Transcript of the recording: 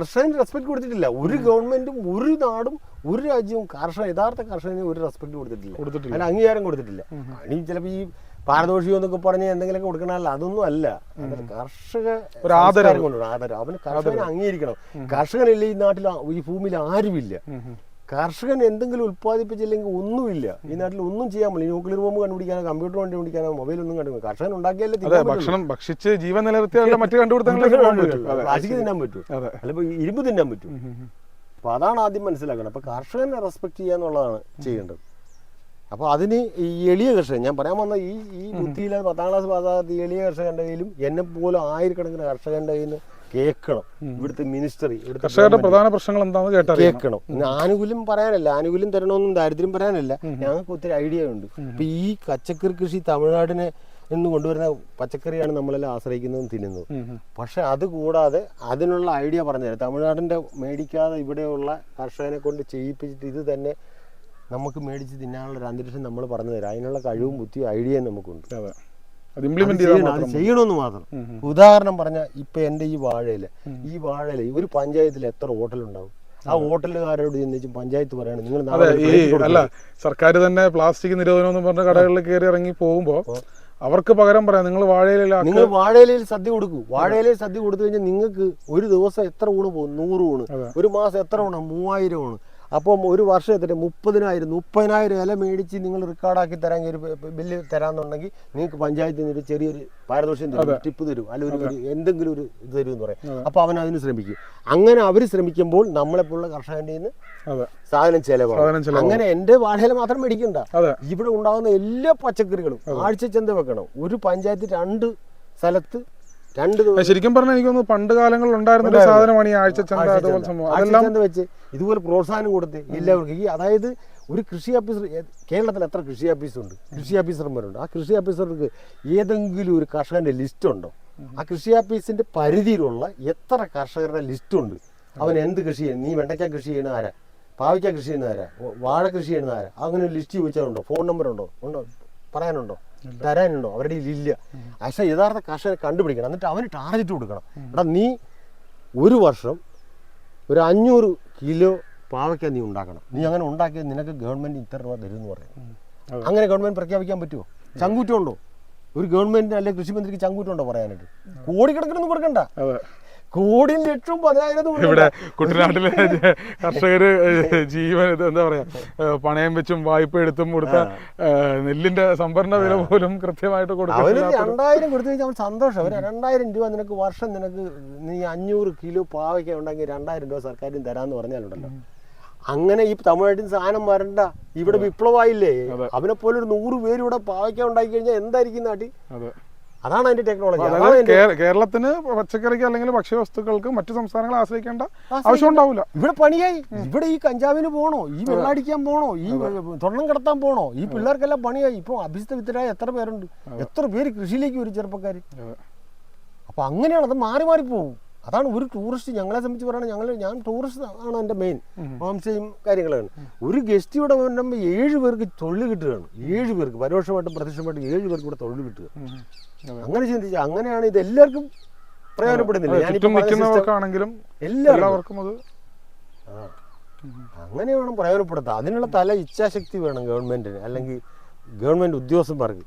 കർഷകന് റെസ്പെക്ട് കൊടുത്തിട്ടില്ല. ഒരു ഗവൺമെന്റും ഒരു നാടും ഒരു രാജ്യവും കർഷക യഥാർത്ഥ കർഷകന് ഒരു റെസ്പെക്ട് കൊടുത്തിട്ടില്ല. കൊടുത്തിട്ടില്ല. അതിന് അംഗീകാരം കൊടുത്തിട്ടില്ല. ഇനി ചിലപ്പോൾ ഈ പാരദോഷികം എന്നൊക്കെ പറഞ്ഞ് എന്തെങ്കിലുമൊക്കെ കൊടുക്കണമല്ല അതൊന്നും അല്ല. കർഷക ഒരു ആദരം കൊണ്ടുവരണം. ആദരം അവന് കർഷകനെ അംഗീകരിക്കണം. കർഷകനില്ല ഈ നാട്ടിൽ ഈ ഭൂമിയിൽ ആരുമില്ല. കർഷകൻ എന്തെങ്കിലും ഉത്പാദിപ്പിച്ചില്ലെങ്കിൽ ഒന്നുമില്ല. ഈ നാട്ടിൽ ഒന്നും ചെയ്യാൻ പറ്റില്ല. ന്യൂക്ലിയർ ബോംബ് കണ്ടുപിടിക്കാനോ കമ്പ്യൂട്ടർ വണ്ടി പിടിക്കാനോ മൊബൈൽ ഒന്നും കണ്ടുപിടിക്കാം കർഷകൻ ഉണ്ടാക്കിയാലേ ഭക്ഷണം ഭക്ഷിച്ച് ജീവൻ നിലനിർത്തിയാലും മറ്റു കണ്ടുപിടുത്തങ്ങൾ. പ്ലാസ്റ്റിക് തിന്നാൻ പറ്റൂ അല്ലപ്പോ ഇരുമ്പ് തിന്നാൻ പറ്റും. അപ്പൊ അതാണ് ആദ്യം മനസ്സിലാക്കണം അപ്പൊ കർഷകനെ റെസ്പെക്ട് ചെയ്യുക എന്നുള്ളതാണ് ചെയ്യേണ്ടത്. അപ്പൊ അതിന് ഈ എളിയ കർഷകൻ ഞാൻ പറയാൻ വന്ന ഈ ഈ ബുദ്ധിയില്ലാതെ പത്താം ക്ലാസ് പാസ്സാകാത്ത എളിയ കർഷകന്റെ കയ്യിലും എന്നെ പോലും ആയിരക്കണക്കിന് കർഷകന്റെ കയ്യിൽ നിന്ന് കേൾക്കണം ഇവിടുത്തെ മിനിസ്റ്റർ ഇവിടുത്തെ പ്രധാന പ്രശ്നങ്ങൾ എന്താണെന്ന് കേട്ടറിയണം കേൾക്കണം ആനുകൂല്യം പറയാനല്ല. ആനുകൂല്യം തരണമെന്നും ദാരിദ്ര്യം പറയാനല്ല. ഞങ്ങൾക്ക് ഒത്തിരി ഐഡിയ ഉണ്ട്. ഇപ്പൊ ഈ പച്ചക്കറി കൃഷി തമിഴ്നാടിനെ എന്ന് കൊണ്ടുവരുന്ന പച്ചക്കറിയാണ് നമ്മളെല്ലാം ആശ്രയിക്കുന്നതും തിന്നുന്നത്. പക്ഷെ അത് കൂടാതെ അതിനുള്ള ഐഡിയ പറഞ്ഞു പറഞ്ഞുതരാം. തമിഴ്നാടിന്റെ മേടിക്കാതെ ഇവിടെയുള്ള കർഷകനെ കൊണ്ട് ചെയ്യിപ്പിച്ചിട്ട് ഇത് തന്നെ നമുക്ക് മേടിച്ച് തിന്നാനുള്ള ഒരു അന്തരീക്ഷം നമ്മൾ പറഞ്ഞു തരാം അതിനുള്ള കഴിവും ബുദ്ധിയും ഐഡിയയും നമുക്കുണ്ട്. ചെയ്യണമെന്ന് മാത്രം. ഉദാഹരണം പറഞ്ഞാൽ ഇപ്പൊ എന്റെ ഈ വാഴയിൽ ഈ വാഴയില ഒരു പഞ്ചായത്തിൽ എത്ര ഹോട്ടലുണ്ടാവും? ആ ഹോട്ടലുകാരോട് ചെന്നിച്ച് പഞ്ചായത്ത് പറയണം നിങ്ങൾ. അല്ല സർക്കാർ തന്നെ പ്ലാസ്റ്റിക് നിരോധനം എന്ന് പറഞ്ഞ കടകളിൽ കയറി ഇറങ്ങി പോകുമ്പോ അവർക്ക് പകരം പറയാം നിങ്ങൾ വാഴയിലാക്കി നിങ്ങൾ വാഴയിലയിൽ സദ്യ കൊടുക്കൂ. വാഴയിലയിൽ സദ്യ കൊടുത്തു കഴിഞ്ഞാൽ നിങ്ങൾക്ക് ഒരു ദിവസം എത്ര ഊണ് പോകും? നൂറ് ഊണ്. ഒരു മാസം എത്ര ഊണ്? മൂവായിരം ഊണ്. അപ്പം ഒരു വർഷം എത്ര മുപ്പതിനായിരം മുപ്പതിനായിരം ഇല മേടിച്ച് നിങ്ങൾ റെക്കോർഡാക്കി തരാൻ ഒരു ബില്ല് തരാന്നുണ്ടെങ്കിൽ നിങ്ങൾക്ക് പഞ്ചായത്തിൽ നിന്ന് ഒരു ചെറിയൊരു പാരദോഷം തരും ടിപ്പ് തരും അല്ലെങ്കിൽ ഒരു എന്തെങ്കിലും ഒരു ഇത് തരും എന്ന് പറയും. അപ്പോൾ അവൻ അതിന് ശ്രമിക്കും. അങ്ങനെ അവർ ശ്രമിക്കുമ്പോൾ നമ്മളെപ്പോലുള്ള കർഷകന്റെ നിന്ന് സാധനം ചെലവാണ് അങ്ങനെ എന്റെ വാഴയില മാത്രം മേടിക്കണ്ട. ഇവിടെ ഉണ്ടാകുന്ന എല്ലാ പച്ചക്കറികളും ആഴ്ച ചന്ത വെക്കണം. ഒരു പഞ്ചായത്ത് രണ്ട് സ്ഥലത്ത് രണ്ട് ശരിക്കും പറഞ്ഞാൽ എനിക്ക് പണ്ട് കാലങ്ങളിൽ ഉണ്ടായിരുന്ന ഒരു സാധനമാണ് ഈ ആഴ്ച ചന്ത അതുപോലെ സംഭവം. അതെല്ലാം വെച്ച് ഇതുപോലെ പ്രോത്സാഹനം കൊടുത്ത് എല്ലാവർക്കും ഈ അതായത് ഒരു കൃഷി ഓഫീസർ കേരളത്തിൽ എത്ര കൃഷി ഓഫീസുണ്ട്? കൃഷി ഓഫീസർമാരുണ്ട് ആ കൃഷി ഓഫീസർക്ക് ഏതെങ്കിലും ഒരു കർഷകന്റെ ലിസ്റ്റ് ഉണ്ടോ? ആ കൃഷി ഓഫീസിന്റെ പരിധിയിലുള്ള എത്ര കർഷകരുടെ ലിസ്റ്റ് ഉണ്ട്? അവൻ എന്ത് കൃഷി ചെയ്യുന്നു? നീ വെണ്ടയ്ക്ക കൃഷി ചെയ്യുന്ന ആരാ? പാവയ്ക്ക കൃഷി ചെയ്യുന്ന ആരാ? വാഴ കൃഷി ചെയ്യുന്ന ആരാ? അങ്ങനെ ഒരു ലിസ്റ്റ് ചോദിച്ചാലുണ്ടോ? ഫോൺ നമ്പർ ഉണ്ടോ? ഉണ്ടോ? പറയാനുണ്ടോ? തരാനുണ്ടോ? അവരുടെ ഇല്ല. പക്ഷെ യഥാർത്ഥ കർഷകരെ കണ്ടുപിടിക്കണം. എന്നിട്ട് അവന് ടാർഗറ്റ് കൊടുക്കണം. എടാ നീ ഒരു വർഷം ഒരു അഞ്ഞൂറ് കിലോ പാവയ്ക്ക നീ ഉണ്ടാക്കണം. നീ അങ്ങനെ ഉണ്ടാക്കിയത് നിനക്ക് ഗവൺമെന്റ് ഇത്ര രൂപ തരും എന്ന് പറയും അങ്ങനെ ഗവൺമെന്റ് പ്രഖ്യാപിക്കാൻ പറ്റുമോ ചങ്കൂറ്റമുണ്ടോ? ഒരു ഗവൺമെന്റിന് അല്ലെങ്കിൽ കൃഷിമന്ത്രിക്ക് ചങ്കൂറ്റമുണ്ടോ പറയാനായിട്ട്? കോടിക്കണക്കിനൊന്നും കൊടുക്കണ്ട. അതെ കോടിയും ലക്ഷവും പതിനായിരം ഇവിടെ കുട്ടനാട്ടിലെ കർഷകര് ജീവൻ എന്താ പറയാ പണയം വെച്ചും വായ്പ എടുത്തും കൊടുത്ത നെല്ലിന്റെ സംഭരണ വില പോലും കൃത്യമായിട്ട് കൊടുക്കും രണ്ടായിരം കൊടുത്തു കഴിഞ്ഞാൽ സന്തോഷം. അവർ രണ്ടായിരം രൂപ നിനക്ക് വർഷം നിനക്ക് നീ അഞ്ഞൂറ് കിലോ പാവയ്ക്ക ഉണ്ടെങ്കിൽ രണ്ടായിരം രൂപ സർക്കാരിന് തരാന്ന് പറഞ്ഞാലുണ്ടല്ലോ. അങ്ങനെ ഈ തമിഴ്നാട്ടിൽ സാധനം വരണ്ട ഇവിടെ വിപ്ലവായില്ലേ. അവനെ പോലെ ഒരു നൂറ് പേര് ഇവിടെ പാവയ്ക്ക ഉണ്ടാക്കി കഴിഞ്ഞാൽ എന്തായിരിക്കും നാട്ടിൽ അതാണ് അതിന്റെ ടെക്നോളജി കേരളത്തിന് പച്ചക്കറിക്ക് അല്ലെങ്കിൽ ഭക്ഷ്യവസ്തുക്കൾക്ക് മറ്റു സംസ്ഥാനങ്ങളെ ആശ്രയിക്കേണ്ട ആവശ്യം ഉണ്ടാവില്ല. ഇവിടെ പണിയായി. ഇവിടെ ഈ കഞ്ചാവിന് പോണോ? ഈ വെള്ളാടിക്കാൻ പോണോ? ഈ തൊണ്ണം കിടത്താൻ പോണോ? ഈ പിള്ളേർക്കെല്ലാം പണിയായി. ഇപ്പൊ അഭിജിത്ത വിത്തരായ എത്ര പേരുണ്ട്? എത്ര പേര് കൃഷിയിലേക്ക് ഒരു ചെറുപ്പക്കാര്. അപ്പൊ അങ്ങനെയാണ് അത് മാറി മാറി പോകും അതാണ് ഒരു ടൂറിസ്റ്റ് ഞങ്ങളെ സംബന്ധിച്ച് പറയുന്നത് ഞങ്ങൾ ഞാൻ ടൂറിസ്റ്റ് ആണ് എന്റെ മെയിൻ ഹോംസ്റ്റേയും കാര്യങ്ങളാണ്. ഒരു ഗസ്റ്റ് ഇവിടെ വരുമ്പോൾ ഏഴ് പേർക്ക് തൊഴിൽ കിട്ടുകയാണ്. ഏഴ് പേർക്ക് പരോക്ഷമായിട്ടും പ്രത്യക്ഷമായിട്ടും ഏഴ് പേർക്ക് ഇവിടെ തൊഴിൽ കിട്ടുക. അങ്ങനെ ചിന്തിച്ചാൽ അങ്ങനെയാണ് ഇത് എല്ലാവർക്കും പ്രയോജനപ്പെടുന്നില്ല. എല്ലാവർക്കും. അത്. അങ്ങനെ വേണം പ്രയോജനപ്പെടുത്താം അതിനുള്ള തല ഇച്ഛാശക്തി വേണം ഗവൺമെന്റിന്. അല്ലെങ്കിൽ ഗവൺമെന്റ് ഉദ്യോഗസ്ഥന്മാർക്ക്.